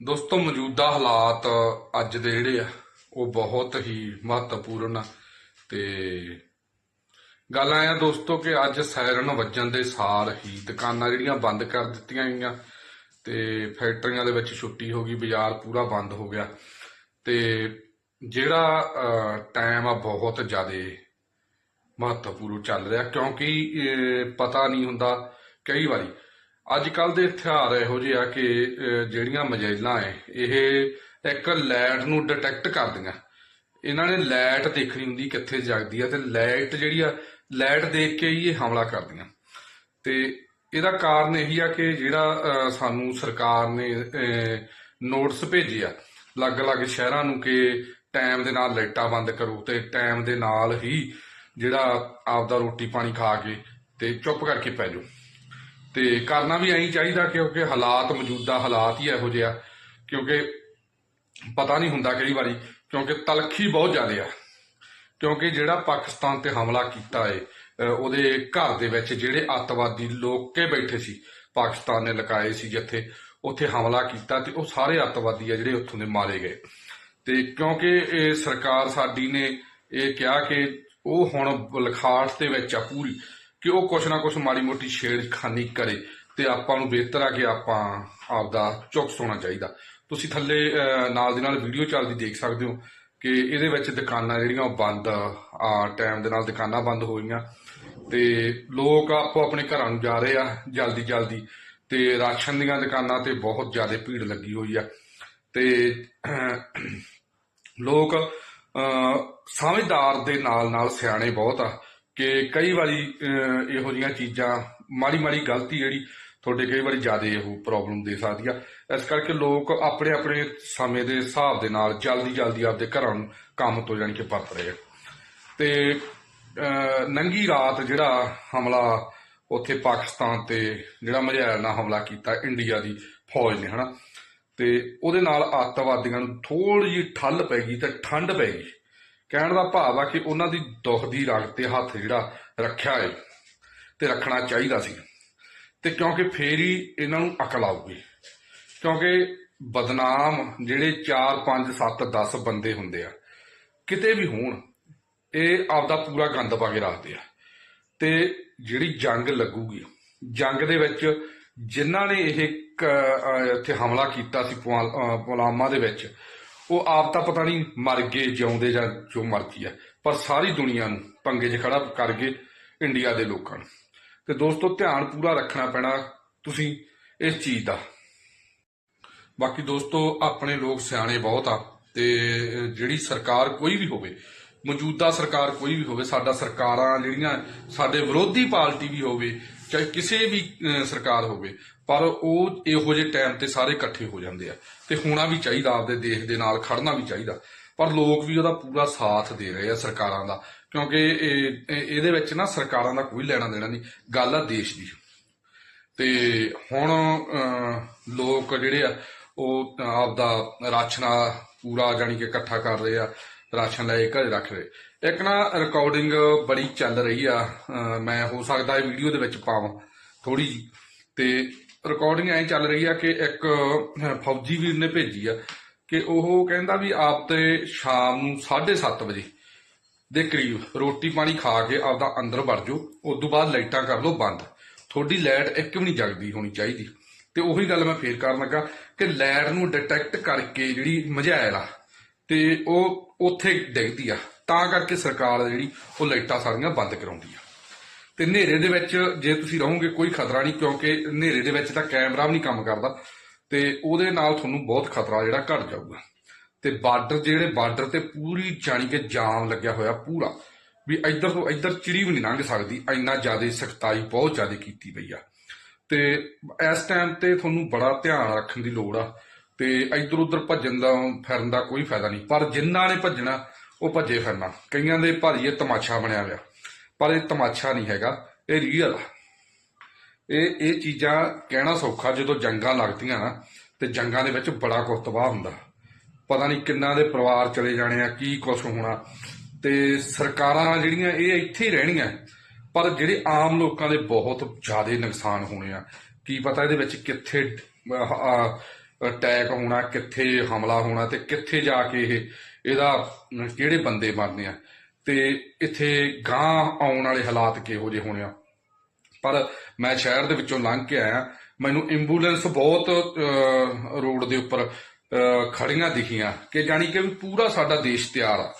ਦੋਸਤੋ, ਮੌਜੂਦਾ ਹਾਲਾਤ ਅੱਜ ਦੇ ਜਿਹੜੇ ਆ, ਉਹ ਬਹੁਤ ਹੀ ਮਹੱਤਵਪੂਰਨ ਆ। ਤੇ ਗੱਲ ਆਇਆ ਦੋਸਤੋ ਕਿ ਅੱਜ ਸਾਇਰਨ ਵੱਜਣ ਦੇ ਸਾਰ ਹੀ ਦੁਕਾਨਾਂ ਜਿਹੜੀਆਂ ਬੰਦ ਕਰ ਦਿੱਤੀਆਂ ਗਈਆਂ, ਤੇ ਫੈਕਟਰੀਆਂ ਦੇ ਵਿੱਚ ਛੁੱਟੀ ਹੋ ਗਈ, ਬਾਜ਼ਾਰ ਪੂਰਾ ਬੰਦ ਹੋ ਗਿਆ। ਤੇ ਜਿਹੜਾ ਟਾਈਮ ਆ ਬਹੁਤ ਜ਼ਿਆਦਾ ਮਹੱਤਵਪੂਰਨ ਚੱਲ ਰਿਹਾ, ਕਿਉਂਕਿ ਪਤਾ ਨਹੀਂ ਹੁੰਦਾ ਕਈ ਵਾਰੀ ਅੱਜ ਕੱਲ ਦੇ ਹਥਿਆਰ ਇਹੋ ਜਿਹੇ ਆ ਕਿ ਜਿਹੜੀਆਂ ਮਜੈਲਾਂ ਐ, ਇਹ ਇੱਕ ਲਾਈਟ ਨੂੰ ਡਿਟੈਕਟ ਕਰਦੀਆਂ। ਇਹਨਾਂ ਨੇ ਲਾਈਟ ਦੇਖਣੀ ਹੁੰਦੀ ਕਿੱਥੇ ਜਗਦੀ ਆ, ਤੇ ਲਾਈਟ ਜਿਹੜੀ ਆ, ਲਾਈਟ ਦੇਖ ਕੇ ਹੀ ਇਹ ਹਮਲਾ ਕਰਦੀਆਂ। ਤੇ ਇਹਦਾ ਕਾਰਨ ਇਹੀ ਆ ਕਿ ਜਿਹੜਾ ਸਾਨੂੰ ਸਰਕਾਰ ਨੇ ਨੋਟਿਸ ਭੇਜਿਆ ਅਲੱਗ-ਅਲੱਗ ਸ਼ਹਿਰਾਂ ਨੂੰ ਕਿ ਟਾਈਮ ਦੇ ਨਾਲ ਲਾਈਟਾਂ ਬੰਦ ਕਰੋ, ਤੇ ਟਾਈਮ ਦੇ ਨਾਲ ਹੀ ਜਿਹੜਾ ਆਪਦਾ ਰੋਟੀ ਪਾਣੀ ਖਾ ਕੇ ਤੇ ਚੁੱਪ ਕਰਕੇ ਪੈ ਜਾਓ। ਤੇ ਕਰਨਾ ਵੀ ਐਂ ਚਾਹੀਦਾ ਕਿਉਂਕਿ ਹਾਲਾਤ ਮੌਜੂਦਾ ਹਾਲਾਤ ਹੀ ਇਹੋ ਜਿਹੇ ਕਿਉਂਕਿ ਪਤਾ ਨਹੀਂ ਹੁੰਦਾ ਕਈ ਵਾਰੀ, ਕਿਉਂਕਿ ਤਲਖੀ ਬਹੁਤ ਜ਼ਿਆਦਾ ਆ। ਕਿਉਂਕਿ ਜਿਹੜਾ ਪਾਕਿਸਤਾਨ ਤੇ ਹਮਲਾ ਕੀਤਾ ਏ ਉਹਦੇ ਘਰ ਦੇ ਵਿੱਚ ਜਿਹੜੇ ਅੱਤਵਾਦੀ ਲੋਕ ਕੇ ਬੈਠੇ ਸੀ, ਪਾਕਿਸਤਾਨ ਨੇ ਲਗਾਏ ਸੀ ਜਿੱਥੇ, ਉੱਥੇ ਹਮਲਾ ਕੀਤਾ ਤੇ ਉਹ ਸਾਰੇ ਅੱਤਵਾਦੀ ਆ ਜਿਹੜੇ ਉੱਥੋਂ ਦੇ ਮਾਰੇ ਗਏ। ਤੇ ਕਿਉਂਕਿ ਇਹ ਸਰਕਾਰ ਸਾਡੀ ਨੇ ਇਹ ਕਿਹਾ ਕਿ ਉਹ ਹੁਣ ਲਖਾਠ ਦੇ ਵਿੱਚ ਆ ਪੂਰੀ ਕਿ ਉਹ ਕੁਛ ਨਾ ਕੁਛ ਮਾੜੀ ਮੋਟੀ ਛੇੜਖਾਨੀ ਕਰੇ ਤੇ ਆਪਾਂ ਨੂੰ ਬਿਹਤਰ ਆ ਕਿ ਆਪਾਂ ਆਪਦਾ ਚੁਕਸ ਹੋਣਾ ਚਾਹੀਦਾ। ਤੁਸੀਂ ਥੱਲੇ ਨਾਲ ਦੀ ਨਾਲ ਵੀਡੀਓ ਚੱਲਦੀ ਦੇਖ ਸਕਦੇ ਹੋ ਕਿ ਇਹਦੇ ਵਿੱਚ ਦੁਕਾਨਾਂ ਜਿਹੜੀਆਂ ਉਹ ਬੰਦ ਆ। ਟਾਈਮ ਦੇ ਨਾਲ ਦੁਕਾਨਾਂ ਬੰਦ ਹੋ ਗਈਆਂ। ਤੇ ਲੋਕ ਆਪੋ ਆਪਣੇ ਘਰਾਂ ਨੂੰ ਜਾ ਰਹੇ ਆ ਜਲਦੀ ਜਲਦੀ। ਤੇ ਰਾਸ਼ਨ ਦੀਆਂ ਦੁਕਾਨਾਂ ਤੇ ਬਹੁਤ ਜ਼ਿਆਦਾ ਭੀੜ ਲੱਗੀ ਹੋਈ ਆ। ਤੇ ਲੋਕ ਸਮਝਦਾਰ ਦੇ ਨਾਲ ਨਾਲ ਸਿਆਣੇ ਬਹੁਤ ਆ। ਕਿ ਕਈ ਵਾਰੀ ਇਹੋ ਜਿਹੀਆਂ ਚੀਜ਼ਾਂ, ਮਾੜੀ ਮਾੜੀ ਗਲਤੀ ਜਿਹੜੀ ਤੁਹਾਡੇ ਕਈ ਵਾਰੀ ਜ਼ਿਆਦਾ ਉਹ ਪ੍ਰੋਬਲਮ ਦੇ ਸਕਦੀ ਆ। ਇਸ ਕਰਕੇ ਲੋਕ ਆਪਣੇ ਆਪਣੇ ਸਮੇਂ ਦੇ ਹਿਸਾਬ ਦੇ ਨਾਲ ਜਲਦੀ ਜਲਦੀ ਆਪਦੇ ਘਰਾਂ ਨੂੰ ਕੰਮ ਤੋਂ ਜਾਣੀ ਕਿ ਪਰਤ ਰਹੇ ਆ। ਤੇ ਨੰਗੀ ਰਾਤ ਜਿਹੜਾ ਹਮਲਾ ਉੱਥੇ ਪਾਕਿਸਤਾਨ ਤੇ ਜਿਹੜਾ ਮਝੈਲ ਨਾਲ ਹਮਲਾ ਕੀਤਾ ਇੰਡੀਆ ਦੀ ਫੌਜ ਨੇ, ਹਨਾ? ਤੇ ਉਹਦੇ ਨਾਲ ਅੱਤਵਾਦੀਆਂ ਨੂੰ ਥੋੜੀ ਜਿਹੀ ਠੱਲ ਪੈ ਗਈ ਤੇ ਠੰਡ ਪੈ ਗਈ। ਕਹਿਣ ਦਾ ਭਾਵ ਆ ਕਿ ਉਹਨਾਂ ਦੀ ਦੁੱਖ ਦੀ ਰਗ ਤੇ ਹੱਥ ਜਿਹੜਾ ਰੱਖਿਆ ਹੈ ਤੇ ਰੱਖਣਾ ਚਾਹੀਦਾ ਸੀ। ਤੇ ਕਿਉਂਕਿ ਫੇਰ ਹੀ ਇਹਨਾਂ ਨੂੰ ਅਕਲ ਆਊਗੀ। ਕਿਉਂਕਿ ਬਦਨਾਮ ਜਿਹੜੇ 4 5 7 10 ਬੰਦੇ ਹੁੰਦੇ ਆ, ਕਿਤੇ ਵੀ ਹੋਣ, ਇਹ ਆਪਦਾ ਪੂਰਾ ਗੰਦ ਪਾ ਕੇ ਰੱਖਦੇ ਆ। ਤੇ ਜਿਹੜੀ ਜੰਗ ਲੱਗੂਗੀ, ਜੰਗ ਦੇ ਵਿੱਚ ਜਿਨ੍ਹਾਂ ਨੇ ਇਹ ਇੱਥੇ ਹਮਲਾ ਕੀਤਾ ਸੀ ਪੁਆਲ- ਦੇ ਵਿੱਚ ਉਹ ਆਪ ਤਾਂ ਪਤਾ ਨਹੀਂ ਮਰ ਗਏ, ਜਿਉਂਦੇ ਜਾਂ ਜੋ ਮਰਜ਼ੀ ਆ। ਪਰ ਸਾਰੀ ਦੁਨੀਆ ਨੂੰ ਪੰਗੇ 'ਚ ਖੜਾ ਕਰ ਗਏ ਇੰਡੀਆ ਦੇ ਲੋਕਾਂ ਨੂੰ। ਤੇ ਦੋਸਤੋ, ਧਿਆਨ ਪੂਰਾ ਰੱਖਣਾ ਪੈਣਾ ਤੁਸੀਂ ਇਸ ਚੀਜ਼ ਦਾ। ਬਾਕੀ ਦੋਸਤੋ, ਆਪਣੇ ਲੋਕ ਸਿਆਣੇ ਬਹੁਤ ਆ ਤੇ ਜਿਹੜੀ ਸਰਕਾਰ ਕੋਈ ਵੀ ਹੋਵੇ ਮੌਜੂਦਾ ਸਰਕਾਰ ਕੋਈ ਵੀ ਹੋਵੇ ਸਾਡਾ ਸਰਕਾਰਾਂ ਜਿਹੜੀਆਂ ਸਾਡੇ ਵਿਰੋਧੀ ਪਾਰਟੀ ਵੀ ਹੋਵੇ ਚਾਹੇ ਕਿਸੇ ਵੀ ਸਰਕਾਰ ਹੋਵੇ ਪਰ ਉਹ ਇਹੋ ਜਿਹੇ ਟਾਈਮ ਤੇ ਸਾਰੇ ਇਕੱਠੇ ਹੋ ਜਾਂਦੇ ਆ ਤੇ ਹੋਣਾ ਵੀ ਚਾਹੀਦਾ ਆਪਦੇ ਦੇਸ਼ ਦੇ ਨਾਲ ਖੜਨਾ ਵੀ ਚਾਹੀਦਾ। ਪਰ ਲੋਕ ਵੀ ਉਹਦਾ ਪੂਰਾ ਸਾਥ ਦੇ ਰਹੇ ਆ ਸਰਕਾਰਾਂ ਦਾ ਕਿਉਂਕਿ ਇਹ- ਇਹਦੇ ਵਿੱਚ ਨਾ ਸਰਕਾਰਾਂ ਦਾ ਕੋਈ ਲੈਣਾ ਦੇਣਾ ਨਹੀਂ ਗੱਲ ਆ ਦੇਸ਼ ਦੀ। ਤੇ ਹੁਣ ਅਹ, ਲੋਕ ਜਿਹੜੇ ਆ ਉਹ ਆਪਦਾ ਰਾਸ਼ਨਾ ਪੂਰਾ ਜਾਣੀ ਕਿ ਇਕੱਠਾ ਕਰ ਰਹੇ ਆ ਰਾਸ਼ਨ ਲੈ ਕੇ ਘਰੇ ਰੱਖ ਲਏ। ਇੱਕ ਨਾ ਰਿਕਾਰਡਿੰਗ ਬੜੀ ਚੱਲ ਰਹੀ ਆ। ਮੈਂ ਹੋ ਸਕਦਾ ਇਹ ਵੀਡੀਓ ਦੇ ਵਿੱਚ ਪਾਵਾਂ ਥੋੜੀ ਜੀ ਤੇ ਰਿਕਾਰਡਿੰਗ ਐਂ ਚੱਲ ਰਹੀ ਆ ਕਿ ਇੱਕ ਫੌਜੀ ਵੀਰ ਨੇ ਭੇਜੀ ਆ ਕਿ ਉਹ ਕਹਿੰਦਾ ਵੀ ਆਪ ਤੇ ਸ਼ਾਮ ਨੂੰ 7:30 ਵਜੇ ਦੇ ਕਰੀਬ ਰੋਟੀ ਪਾਣੀ ਖਾ ਕੇ ਆਪਦਾ ਅੰਦਰ ਵੜ ਜਾਓ, ਉਸ ਤੋਂ ਬਾਅਦ ਲਾਈਟਾਂ ਕਰ ਲਓ ਬੰਦ। ਤੁਹਾਡੀ ਲਾਈਟ ਇੱਕ ਵੀ ਨਹੀਂ ਜਗਦੀ ਹੋਣੀ ਚਾਹੀਦੀ। ਤੇ ਉਹੀ ਗੱਲ ਮੈਂ ਫੇਰ ਕਰਨ ਲੱਗਾ ਕਿ ਲਾਈਟ ਨੂੰ ਡਿਟੈਕਟ ਕਰਕੇ ਜਿਹੜੀ ਮਝੈਲ ਆ ਤੇ ਉਹ ਉੱਥੇ ਡਿੱਗਦੀ ਆ। ਤਾਂ ਕਰਕੇ ਸਰਕਾਰ ਜਿਹੜੀ ਉਹ ਲਾਈਟਾਂ ਸਾਰੀਆਂ ਬੰਦ ਕਰਾਉਂਦੀ ਆ। ਤੇ ਹਨੇਰੇ ਦੇ ਵਿੱਚ ਜੇ ਤੁਸੀਂ ਰਹੋਗੇ ਕੋਈ ਖਤਰਾ ਨਹੀਂ, ਕਿਉਂਕਿ ਹਨੇਰੇ ਦੇ ਵਿੱਚ ਤਾਂ ਕੈਮਰਾ ਵੀ ਨਹੀਂ ਕੰਮ ਕਰਦਾ। ਤੇ ਉਹਦੇ ਨਾਲ ਤੁਹਾਨੂੰ ਬਹੁਤ ਖਤਰਾ ਜਿਹੜਾ ਘਟ ਜਾਊਗਾ। ਤੇ ਬਾਰਡਰ ਜਿਹੜੇ ਬਾਰਡਰ ਤੇ ਪੂਰੀ ਜਾਣੀ ਕਿ ਜਾਮ ਲੱਗਿਆ ਹੋਇਆ ਪੂਰਾ, ਵੀ ਇੱਧਰ ਤੋਂ ਇੱਧਰ ਚਿੜੀ ਵੀ ਨਹੀਂ ਲੰਘ ਸਕਦੀ, ਇੰਨਾ ਜ਼ਿਆਦਾ ਸਖਤਾਈ ਬਹੁਤ ਜ਼ਿਆਦਾ ਕੀਤੀ ਪਈ ਆ। ਤੇ ਇਸ ਟਾਈਮ ਤੇ ਤੁਹਾਨੂੰ ਬੜਾ ਧਿਆਨ ਰੱਖਣ ਦੀ ਲੋੜ ਆ ਤੇ ਇੱਧਰ ਉੱਧਰ ਭੱਜਣ ਦਾ, ਫਿਰਨ ਦਾ ਕੋਈ ਫਾਇਦਾ ਨਹੀਂ। ਪਰ ਜਿਨ੍ਹਾਂ ਨੇ ਭੱਜਣਾ, ਉਹ ਭੱਜੇ ਫਿਰਨਾ। ਕਈਆਂ ਦੇ ਭਾਰੀ ਇਹ ਤਮਾਸ਼ਾ ਬਣਿਆ ਹੋਇਆ। ਪਰ ਇਹ ਤਮਾਸ਼ਾ ਨਹੀਂ ਹੈਗਾ, ਇਹ ਰੀਅਲ ਆ। ਇਹ ਇਹ ਚੀਜ਼ਾਂ ਕਹਿਣਾ ਸੌਖਾ, ਜਦੋਂ ਜੰਗਾਂ ਲੱਗਦੀਆਂ ਨਾ, ਤੇ ਜੰਗਾਂ ਦੇ ਵਿੱਚ ਬੜਾ ਕੁਝ ਤਬਾਹ ਹੁੰਦਾ। ਪਤਾ ਨਹੀਂ ਕਿੰਨਾ ਦੇ ਪਰਿਵਾਰ ਚਲੇ ਜਾਣੇ ਆ, ਕੀ ਕੁਝ ਹੋਣਾ। ਤੇ ਸਰਕਾਰਾਂ ਜਿਹੜੀਆਂ, ਇਹ ਇੱਥੇ ਹੀ ਰਹਿਣੀਆਂ। ਪਰ ਜਿਹੜੇ ਆਮ ਲੋਕਾਂ ਦੇ ਬਹੁਤ ਜ਼ਿਆਦਾ ਨੁਕਸਾਨ ਹੋਣੇ ਆ। ਕੀ ਪਤਾ ਇਹਦੇ ਵਿੱਚ ਕਿੱਥੇ ਅਟੈਕ ਹੋਣਾ ਕਿੱਥੇ ਹਮਲਾ ਹੋਣਾ ਤੇ ਕਿੱਥੇ ਜਾ ਕੇ ਇਹ ਇਹਦਾ ਕਿਹੜੇ ਬੰਦੇ ਮਰਨੇ ਆ? ਤੇ ਇੱਥੇ ਗਾਂ ਆਉਣ ਵਾਲੇ ਹਾਲਾਤ ਕਿਹੋ ਜਿਹੇ ਹੋਣੇ ਆ? ਪਰ ਮੈਂ ਸ਼ਹਿਰ ਦੇ ਵਿੱਚੋਂ ਲੰਘ ਕੇ ਆਇਆ ਮੈਨੂੰ ਐਂਬੂਲੈਂਸ ਬਹੁਤ ਅਹ, ਰੋਡ ਦੇ ਉੱਪਰ ਅਹ, ਖੜੀਆਂ ਦਿਖੀਆਂ ਕਿ ਜਾਣੀ ਕਿ ਵੀ ਪੂਰਾ ਸਾਡਾ ਦੇਸ਼ ਤਿਆਰ ਆ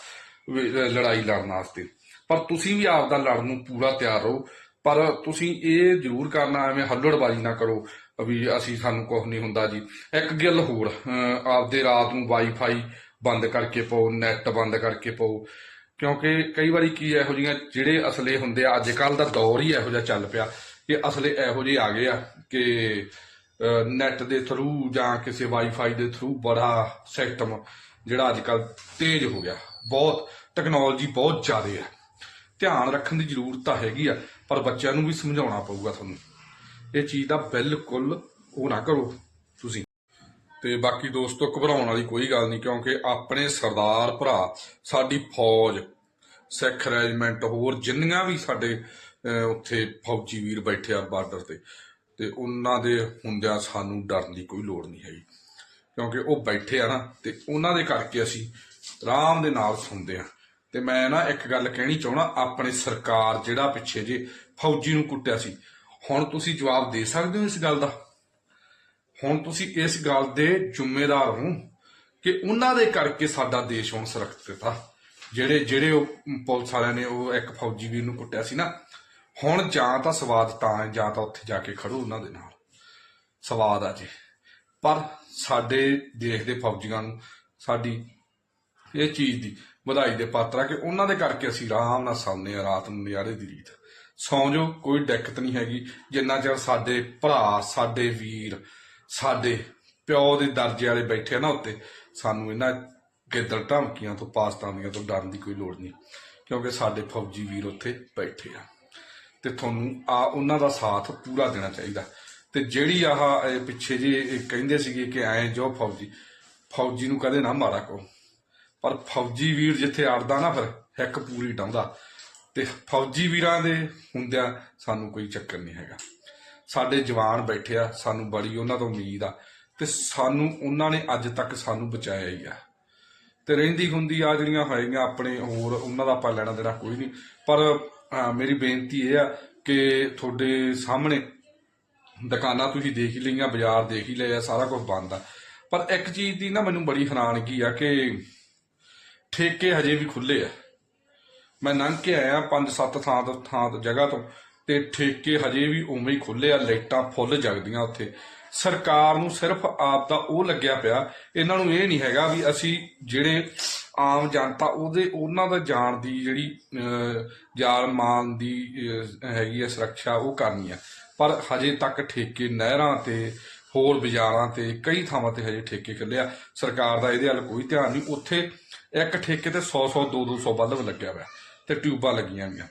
ਲੜਾਈ ਲੜਨ ਵਾਸਤੇ। ਪਰ ਤੁਸੀਂ ਵੀ ਆਪਦਾ ਲੜਨ ਨੂੰ ਪੂਰਾ ਤਿਆਰ ਰਹੋ ਪਰ ਤੁਸੀਂ ਇਹ ਜ਼ਰੂਰ ਕਰਨਾ ਐਵੇਂ ਹੱਲੜਬਾਜ਼ੀ ਨਾ ਕਰੋ। ਵੀ ਅਸੀਂ ਸਾਨੂੰ ਕੁਝ ਨਹੀਂ ਹੁੰਦਾ ਜੀ। ਇੱਕ ਗੱਲ ਹੋਰ ਆਪਦੇ ਰਾਤ ਨੂੰ ਵਾਈਫਾਈ ਬੰਦ ਕਰਕੇ ਪਾਓ ਨੈਟ ਬੰਦ ਕਰਕੇ ਪਾਓ। ਕਿਉਂਕਿ ਕਈ ਵਾਰੀ ਕੀ ਇਹੋ ਜਿਹੀਆਂ ਜਿਹੜੇ ਅਸਲੇ ਹੁੰਦੇ ਆ ਅੱਜ ਕੱਲ ਦਾ ਦੌਰ ਹੀ ਇਹੋ ਜਿਹਾ ਚੱਲ ਪਿਆ ਕਿ ਅਸਲੇ ਇਹੋ ਜਿਹੇ ਆ ਗਏ ਆ ਕਿ ਨੈਟ ਦੇ ਥਰੂ ਜਾਂ ਕਿਸੇ ਵਾਈਫਾਈ ਦੇ ਥਰੂ ਬੜਾ ਸਿਸਟਮ ਜਿਹੜਾ ਅੱਜ ਕੱਲ ਤੇਜ਼ ਹੋ ਗਿਆ। ਬਹੁਤ ਟੈਕਨੋਲੋਜੀ ਬਹੁਤ ਜ਼ਿਆਦਾ ਹੈ ਧਿਆਨ ਰੱਖਣ ਦੀ ਜ਼ਰੂਰਤ ਤਾਂ ਹੈਗੀ ਆ, ਪਰ ਬੱਚਿਆਂ ਨੂੰ ਵੀ ਸਮਝਾਉਣਾ ਪਊਗਾ ਤੁਹਾਨੂੰ। ਇਹ ਚੀਜ਼ ਦਾ ਬਿਲਕੁਲ ਉਹ ਨਾ ਕਰੋ ਤੁਸੀਂ। ਤੇ ਬਾਕੀ ਦੋਸਤੋ, ਘਬਰਾਉਣ ਵਾਲੀ ਕੋਈ ਗੱਲ ਨਹੀਂ, ਕਿਉਂਕਿ ਆਪਣੇ ਸਰਦਾਰ ਭਰਾ, ਸਾਡੀ ਫੌਜ, ਸਿੱਖ ਰੈਜੀਮੈਂਟ ਹੋਰ ਜਿੰਨੀਆਂ ਵੀ ਸਾਡੇ ਉੱਥੇ ਫੌਜੀ ਵੀਰ ਬੈਠੇ ਆ ਬਾਰਡਰ ਤੇ ਤੇ ਉਹਨਾਂ ਦੇ ਹੁੰਦਿਆਂ ਸਾਨੂੰ ਡਰਨ ਦੀ ਕੋਈ ਲੋੜ ਨਹੀਂ ਹੈਗੀ। ਕਿਉਂਕਿ ਉਹ ਬੈਠੇ ਆ ਨਾ, ਤੇ ਉਹਨਾਂ ਦੇ ਕਰਕੇ ਅਸੀਂ ਆਰਾਮ ਦੇ ਨਾਲ ਸੁਣਦੇ ਆ। ਤੇ ਮੈਂ ਨਾ ਇੱਕ ਗੱਲ ਕਹਿਣੀ ਚਾਹਣਾ ਆਪਣੇ ਸਰਕਾਰ ਜਿਹੜਾ ਪਿੱਛੇ ਜੇ ਫੌਜੀ ਨੂੰ ਕੁੱਟਿਆ ਸੀ ਹੁਣ ਤੁਸੀਂ ਜਵਾਬ ਦੇ ਸਕਦੇ ਹੋ ਇਸ ਗੱਲ ਦਾ? ਹੁਣ ਤੁਸੀਂ ਇਸ ਗੱਲ ਦੇ ਜ਼ਿੰਮੇਦਾਰ ਹੋ ਕਿ ਉਹਨਾਂ ਦੇ ਕਰਕੇ ਸਾਡਾ ਦੇਸ਼ ਹੁਣ ਸੁਰੱਖਿਅਤ ਆ ਜਿਹੜੇ ਜਿਹੜੇ ਉਹ ਪੁਲਿਸ ਵਾਲਿਆਂ ਨੇ ਉਹ ਇੱਕ ਫੌਜੀ ਵੀਰ ਨੂੰ ਕੁੱਟਿਆ ਸੀ ਨਾ, ਹੁਣ ਜਾਂ ਤਾਂ ਸਵਾਦ ਤਾਂ ਜਾਂ ਤਾਂ ਉੱਥੇ ਜਾ ਕੇ ਖੜੋ ਉਹਨਾਂ ਦੇ ਨਾਲ। ਸਵਾਦ ਆ ਜੇ। ਪਰ ਸਾਡੇ ਦੇਸ਼ ਦੇ ਫੌਜੀਆਂ ਨੂੰ ਸਾਡੀ ਇਹ ਚੀਜ਼ ਦੀ ਵਧਾਈ ਦੇ ਪਾਤਰ ਆ ਕਿ ਉਹਨਾਂ ਦੇ ਕਰਕੇ ਅਸੀਂ ਆਰਾਮ ਨਾਲ ਸੌਂਦੇ ਆ ਰਾਤ ਨੂੰ ਨਜ਼ਾਰੇ ਦੀ ਰੀਤ। ਸੌਂ ਜਾਓ ਕੋਈ ਦਿੱਕਤ ਨਹੀਂ ਹੈਗੀ। ਜਿੰਨਾ ਚਿਰ ਸਾਡੇ ਭਰਾ, ਸਾਡੇ ਵੀਰ, ਸਾਡੇ ਪਿਓ ਦੇ ਦਰਜੇ ਵਾਲੇ ਬੈਠੇ ਆ ਨਾ ਉੱਤੇ, ਸਾਨੂੰ ਇਹਨਾਂ ਗਿੱਦੜ ਧਮਕੀਆਂ ਤੋਂ, ਪਾਸਤਾਨੀਆਂ ਤੋਂ ਡਰਨ ਦੀ ਕੋਈ ਲੋੜ ਨਹੀਂ, ਕਿਉਂਕਿ ਸਾਡੇ ਫੌਜੀ ਵੀਰ ਉੱਥੇ ਬੈਠੇ ਆ। ਤੇ ਤੁਹਾਨੂੰ ਆ ਉਹਨਾਂ ਦਾ ਸਾਥ ਪੂਰਾ ਦੇਣਾ ਚਾਹੀਦਾ। ਤੇ ਜਿਹੜੀ ਆਹ ਪਿੱਛੇ ਜੇ ਕਹਿੰਦੇ ਸੀਗੇ ਕਿ ਐ ਜੋ ਫੌਜੀ ਫੌਜੀ ਨੂੰ ਕਦੇ ਨਾ ਮਾਰਾ ਕੋ ਪਰ ਫੌਜੀ ਵੀਰ ਜਿੱਥੇ ਅੜਦਾ ਨਾ ਫਿਰ ਹਿੱਕ ਪੂਰੀ ਡਾਉਂਦਾ ਤੇ ਫੌਜੀ ਵੀਰਾਂ ਦੇ ਹੁੰਦਿਆਂ ਸਾਨੂੰ ਕੋਈ ਚੱਕਰ ਨਹੀਂ ਹੈਗਾ। ਸਾਡੇ ਜਵਾਨ ਬੈਠੇ ਆ, ਸਾਨੂੰ ਬੜੀ ਉਹਨਾਂ ਤੋਂ ਉਮੀਦ ਆ ਤੇ ਸਾਨੂੰ, ਉਹਨਾਂ ਨੇ ਅੱਜ ਤੱਕ ਸਾਨੂੰ ਬਚਾਇਆ ਹੀ ਆ। ਤੇ ਰਹਿੰਦੀ ਹੁੰਦੀ ਆ ਜਿਹੜੀਆਂ ਹੋਏਗੀਆਂ ਆਪਣੇ ਹੋਰ, ਉਹਨਾਂ ਦਾ ਆਪਾਂ ਲੈਣਾ ਦੇਣਾ ਕੋਈ ਨਹੀਂ। ਪਰ ਮੇਰੀ ਬੇਨਤੀ ਇਹ ਆ ਕਿ ਤੁਹਾਡੇ ਸਾਹਮਣੇ ਦੁਕਾਨਾਂ ਤੁਸੀਂ ਦੇਖ ਹੀ ਲਈਆਂ, ਬਾਜ਼ਾਰ ਦੇਖ ਹੀ ਲਏ ਆ, ਸਾਰਾ ਕੁਝ ਬੰਦ ਆ। ਪਰ ਇੱਕ ਚੀਜ਼ ਦੀ ਨਾ ਮੈਨੂੰ ਬੜੀ ਹੈਰਾਨਗੀ ਆ ਕਿ ਠੇਕੇ ਹਜੇ ਵੀ ਖੁੱਲੇ ਆ। ਮੈਂ ਲੰਘ ਕੇ ਆਇਆ ਪੰਜ ਸੱਤ ਥਾਂ ਤੋਂ ਥਾਂ ਤੋਂ ਜਗ੍ਹਾ ਤੋਂ ਤੇ ਠੇਕੇ ਹਜੇ ਵੀ ਉਵੇਂ ਹੀ ਖੁੱਲੇ ਆ ਲਾਈਟਾਂ ਫੁੱਲ ਜਗਦੀਆਂ ਉੱਥੇ। ਸਰਕਾਰ ਨੂੰ ਸਿਰਫ ਆਪ ਦਾ ਉਹ ਲੱਗਿਆ ਪਿਆ ਇਹਨਾਂ ਨੂੰ ਇਹ ਨਹੀਂ ਹੈਗਾ ਵੀ ਅਸੀਂ ਜਿਹੜੇ ਆਮ ਜਨਤਾ ਉਹਦੇ ਉਹਨਾਂ ਦਾ ਜਾਣ ਦੀ ਜਿਹੜੀ ਅਹ, ਜਾਨ ਮਾਨ ਦੀ ਹੈਗੀ ਹੈ ਸੁਰੱਖਿਆ ਉਹ ਕਰਨੀ ਹੈ ਪਰ ਹਜੇ ਤੱਕ ਠੇਕੇ ਨਹਿਰਾਂ ਤੇ ਹੋਰ ਬਾਜ਼ਾਰਾਂ ਤੇ ਕਈ ਥਾਵਾਂ ਤੇ ਹਜੇ ਠੇਕੇ ਖੁੱਲੇ ਸਰਕਾਰ ਦਾ ਇਹਦੇ ਵੱਲ ਕੋਈ ਧਿਆਨ ਨਹੀਂ। ਉੱਥੇ ਇੱਕ ਠੇਕੇ ਤੇ 100 100 2 200 ਬਲਬ ਲੱਗਿਆ ਹੋਇਆ। ਤੇ ਟਿਊਬਾਂ ਲੱਗੀਆਂ ਹੋਈਆਂ।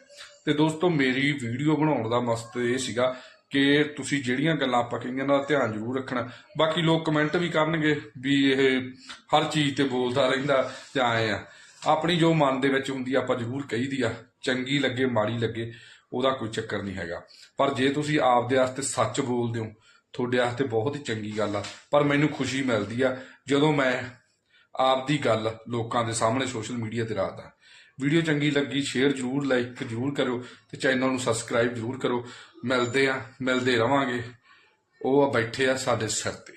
ਤੇ ਦੋਸਤੋ, ਮੇਰੀ ਵੀਡੀਓ ਬਣਾਉਣ ਦਾ ਮਕਸਦ ਇਹ ਸੀਗਾ ਕਿ ਤੁਸੀਂ ਜਿਹੜੀਆਂ ਗੱਲਾਂ ਆਪਾਂ ਕਹੀਆਂ ਦਾ ਧਿਆਨ ਜ਼ਰੂਰ ਰੱਖਣਾ। ਬਾਕੀ ਲੋਕ ਕਮੈਂਟ ਵੀ ਕਰਨਗੇ ਵੀ ਇਹ ਹਰ ਚੀਜ਼ ਤੇ ਬੋਲਦਾ ਰਹਿੰਦਾ ਜਾਂ ਆਏ ਆ। ਆਪਣੀ ਜੋ ਮਨ ਦੇ ਵਿੱਚ ਹੁੰਦੀ ਆ, ਆਪਾਂ ਜ਼ਰੂਰ ਕਹੀਦੀ ਆ, ਚੰਗੀ ਲੱਗੇ, ਮਾੜੀ ਲੱਗੇ, ਉਹਦਾ ਕੋਈ ਚੱਕਰ ਨਹੀਂ ਹੈਗਾ। ਪਰ ਜੇ ਤੁਸੀਂ ਆਪਦੇ ਵਾਸਤੇ ਸੱਚ ਬੋਲਦੇ ਹੋ, ਤੁਹਾਡੇ ਵਾਸਤੇ ਬਹੁਤ ਹੀ ਚੰਗੀ ਗੱਲ ਆ। ਪਰ ਮੈਨੂੰ ਖੁਸ਼ੀ ਮਿਲਦੀ ਆ ਜਦੋਂ ਮੈਂ ਆਪਦੀ ਗੱਲ ਲੋਕਾਂ ਦੇ ਸਾਹਮਣੇ ਸੋਸ਼ਲ ਮੀਡੀਆ ਤੇ ਰੱਖਦਾ। ਵੀਡੀਓ ਚੰਗੀ ਲੱਗੀ ਸ਼ੇਅਰ ਜਰੂਰ ਲਾਈਕ ਜਰੂਰ ਕਰੋ ਤੇ ਚੈਨਲ ਨੂੰ ਸਬਸਕ੍ਰਾਈਬ ਜਰੂਰ ਕਰੋ ਮਿਲਦੇ ਆ ਮਿਲਦੇ ਰਵਾਂਗੇ। ਉਹ ਆ ਬੈਠੇ ਆ ਸਾਡੇ ਸਿਰ ਤੇ।